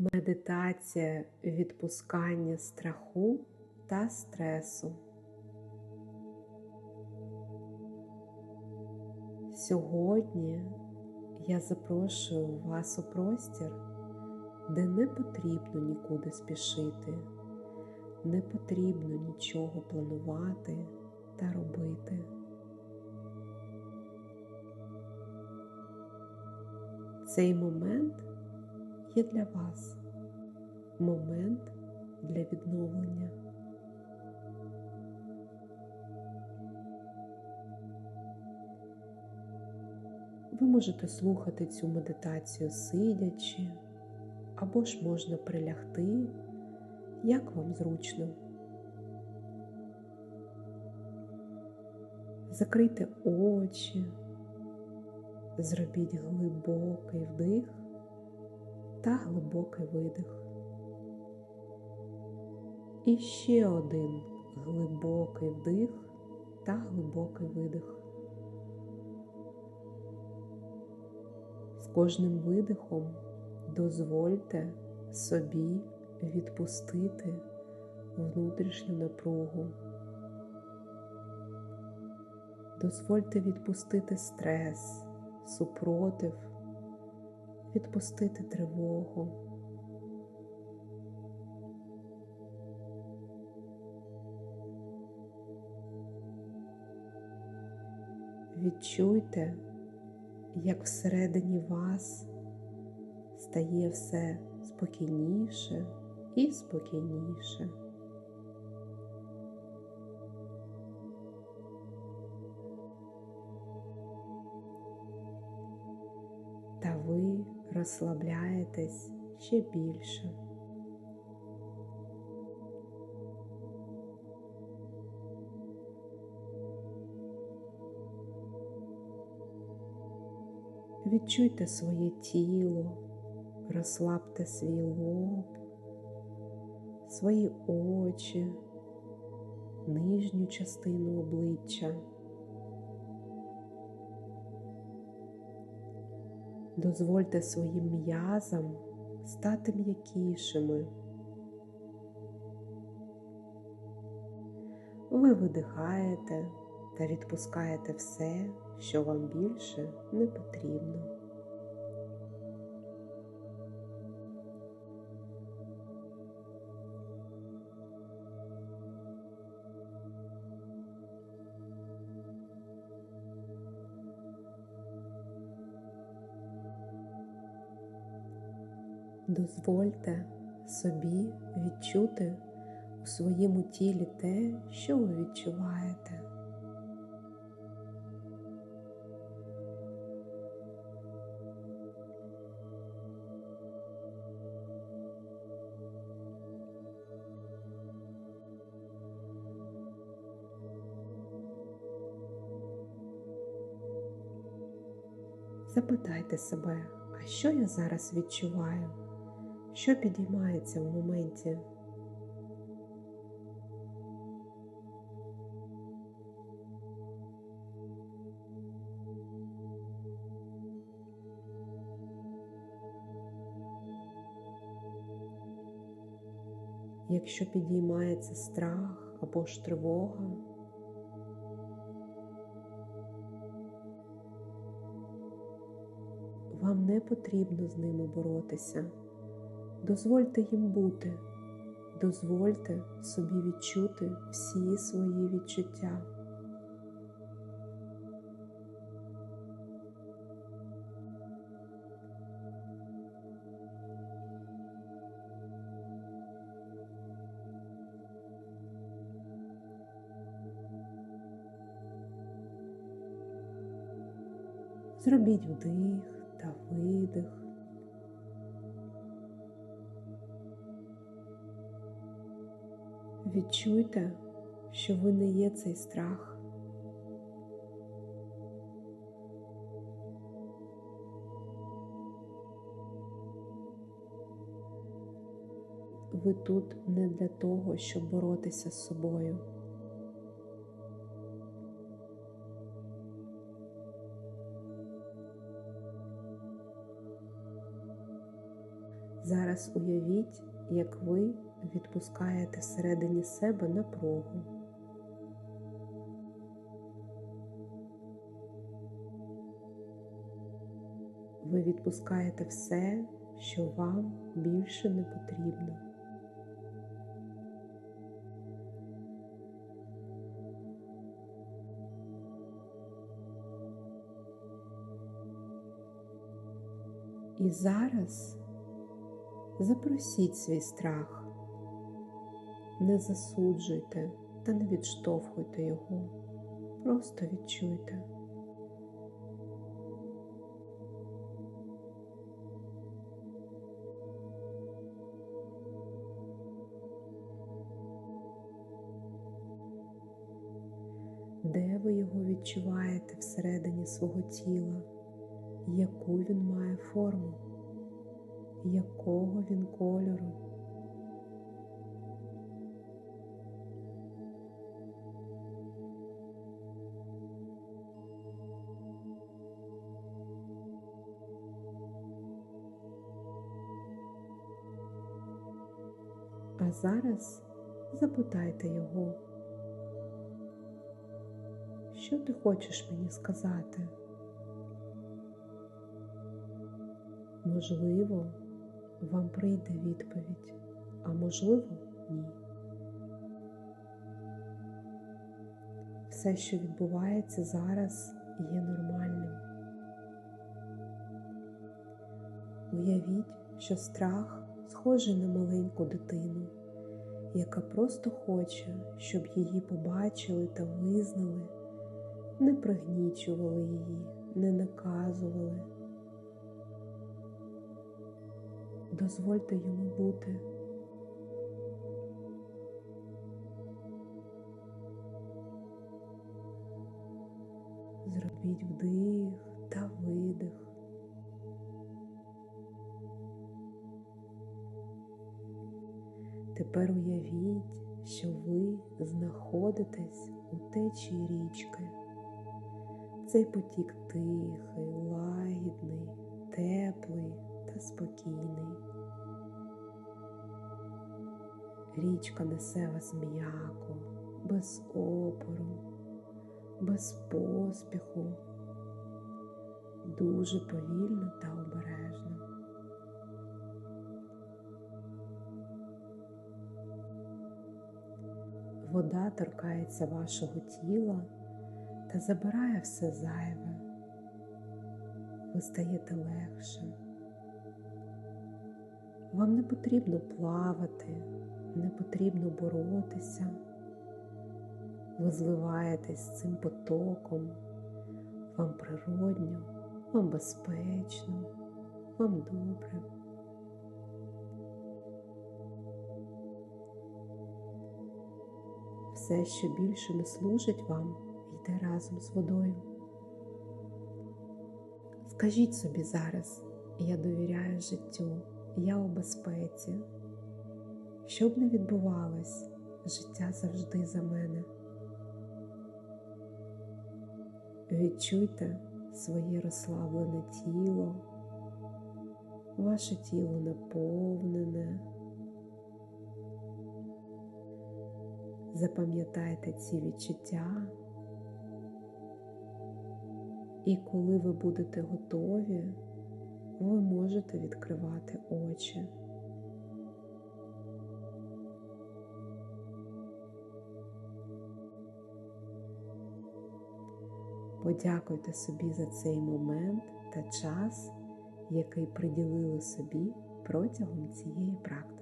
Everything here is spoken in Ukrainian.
Медитація відпускання страху та стресу. Сьогодні я запрошую вас у простір, де не потрібно нікуди спішити, не потрібно нічого планувати та робити. Цей момент є для вас момент для відновлення. Ви можете слухати цю медитацію сидячи, або ж можна прилягти, як вам зручно. Закрийте очі, зробіть глибокий вдих та глибокий видих. І ще один глибокий вдих та глибокий видих. З кожним видихом дозвольте собі відпустити внутрішню напругу. Дозвольте відпустити стрес, супротив, відпустити тривогу. Відчуйте, як всередині вас стає все спокійніше і спокійніше. Розслабляєтесь ще більше. Відчуйте своє тіло, розслабте свій лоб, свої очі, нижню частину обличчя. Дозвольте своїм м'язам стати м'якішими. Ви видихаєте та відпускаєте все, що вам більше не потрібно. Дозвольте собі відчути у своєму тілі те, що ви відчуваєте. Запитайте себе, а що я зараз відчуваю? Що підіймається в моменті? Якщо підіймається страх або ж тривога, вам не потрібно з ними боротися. Дозвольте їм бути, дозвольте собі відчути всі свої відчуття. Зробіть вдих та видих. Відчуйте, що ви не є цей страх. Ви тут не для того, щоб боротися з собою. Зараз уявіть, як ви відпускаєте всередині себе напругу. Ви відпускаєте все, що вам більше не потрібно. І зараз запросіть свій страх, не засуджуйте та не відштовхуйте його, просто відчуйте. Де ви його відчуваєте всередині свого тіла, яку він має форму, якого він кольору? А зараз запитайте його. Що ти хочеш мені сказати? Можливо, вам прийде відповідь, а можливо, ні. Все, що відбувається зараз, є нормальним. Уявіть, що страх схожий на маленьку дитину, яка просто хоче, щоб її побачили та визнали не пригнічували її, не наказували. Дозвольте йому бути. Зробіть вдих та видих. Тепер уявіть, що ви знаходитесь у течії річки. Цей потік тихий, лагідний, теплий та спокійний. Річка несе вас м'яко, без опору, без поспіху, дуже повільно та обережно. Вода торкається вашого тіла та забирає все зайве. Ви стаєте легше. Вам не потрібно плавати, не потрібно боротися. Ви зливаєтесь цим потоком, вам природньо, вам безпечно, вам добре. Все, що більше не служить вам, йде разом з водою. Скажіть собі зараз, я довіряю життю, я у безпеці. Що б не відбувалось, життя завжди за мене. Відчуйте своє розслаблене тіло, ваше тіло наповнене. Запам'ятайте ці відчуття, і коли ви будете готові, ви можете відкривати очі. Подякуйте собі за цей момент та час, який приділили собі протягом цієї практики.